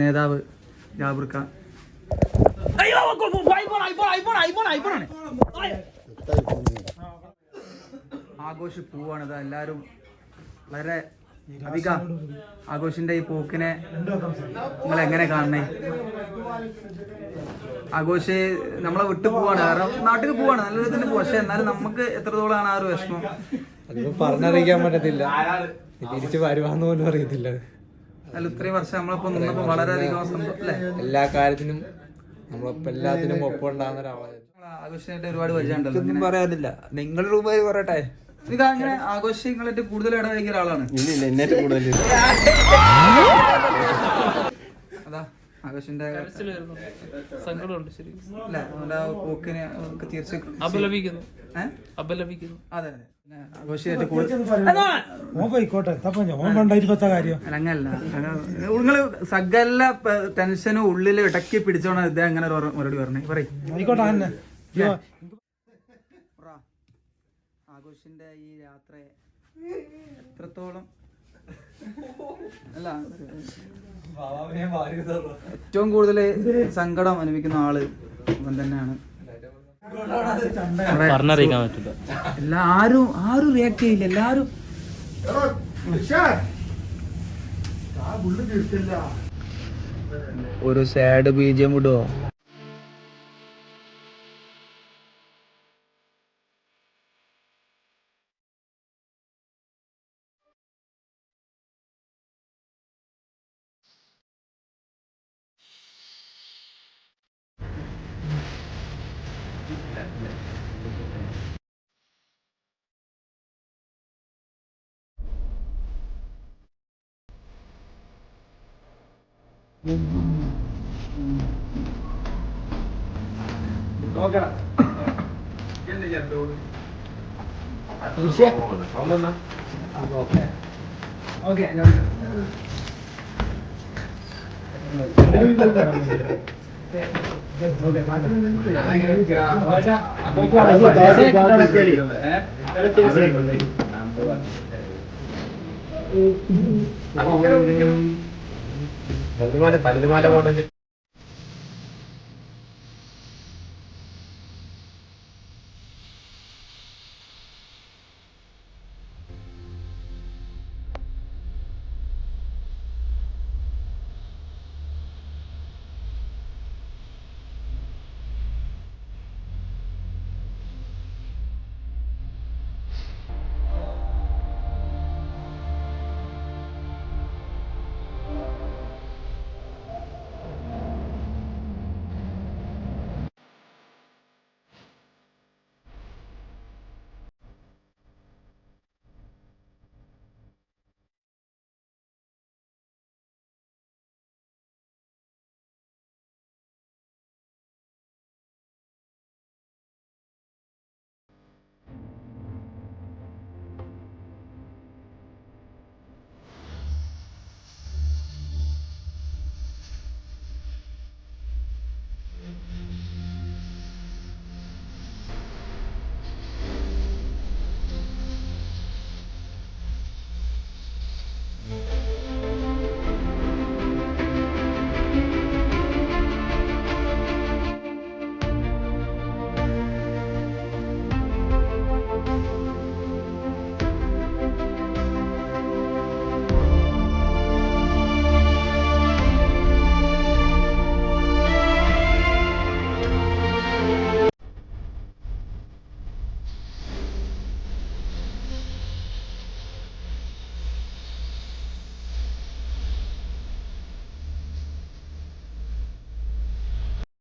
നേതാവ് ജാബിർക്ക ആഘോഷി പൂവാണ് അത് എല്ലാരും വളരെ അധിക ആഘോഷിന്റെ ഈ പൂക്കിനെ നിങ്ങൾ എങ്ങനെ കാണണേ ആഘോഷി നമ്മളെ വിട്ടു പോവാണ്. കാരണം നാട്ടിൽ പോവാണ്. നല്ല രീതിയിൽ പോവാ. പക്ഷെ എന്നാലും നമുക്ക് എത്രത്തോളമാണ് ആ ഒരു വിഷമം? പറഞ്ഞറിയിക്കാൻ പറ്റത്തില്ല. തിരിച്ചു വരുവാന്ന് പോലും അറിയത്തില്ല. അല്ല ഇത്രയും വർഷം നമ്മളിപ്പോ നിന്നപ്പോ വളരെയധികം സന്തോഷല്ലേ എല്ലാ കാര്യത്തിനും നമ്മളിപ്പോ എല്ലാത്തിനും ഒപ്പം ഉണ്ടാകുന്ന ഒരാളായിരുന്നു ആഘോഷമായിട്ട് ഒരുപാട് പരിചയമുണ്ടല്ലോ ഒന്നും പറയാനില്ല. നിങ്ങളുടെ റൂമായി പറയട്ടെ ഇത് അങ്ങനെ ആഘോഷങ്ങളായിട്ട് കൂടുതൽ ഇടവയ്ക്കുന്ന ഒരാളാണ്. ഇല്ല ഇല്ല എന്നെ കൂടുതൽ. ആഘോഷിന്റെ സങ്കടമുണ്ട് പോക്കിനെ തീർച്ചയായും അപലപിക്കുന്നു. അപലപിക്കുന്നു. അതെ അതെ. നിങ്ങൾ സകല ടെൻഷനും ഉള്ളിൽ ഇടക്കി പിടിച്ചോണ. ഇതേ അങ്ങനെ മറുപടി പറഞ്ഞേ. പറയും. ആയിക്കോട്ടെ തന്നെ ആഘോഷിന്റെ ഈ യാത്ര എത്രത്തോളം അല്ല ഏറ്റവും കൂടുതൽ സങ്കടം അനുഭവിക്കുന്ന ആൾ ഇവൻ തന്നെയാണ്. പറഞ്ഞറിയിക്കാൻ പറ്റില്ല. എല്ലാ ആരും ആരും റിയാക്ട് ചെയ്യില്ല. എല്ലാരും ഒരു സാഡ് ബീജം വിടുവോ ഓക്കെ പല്ലുമാല പോട്ടെ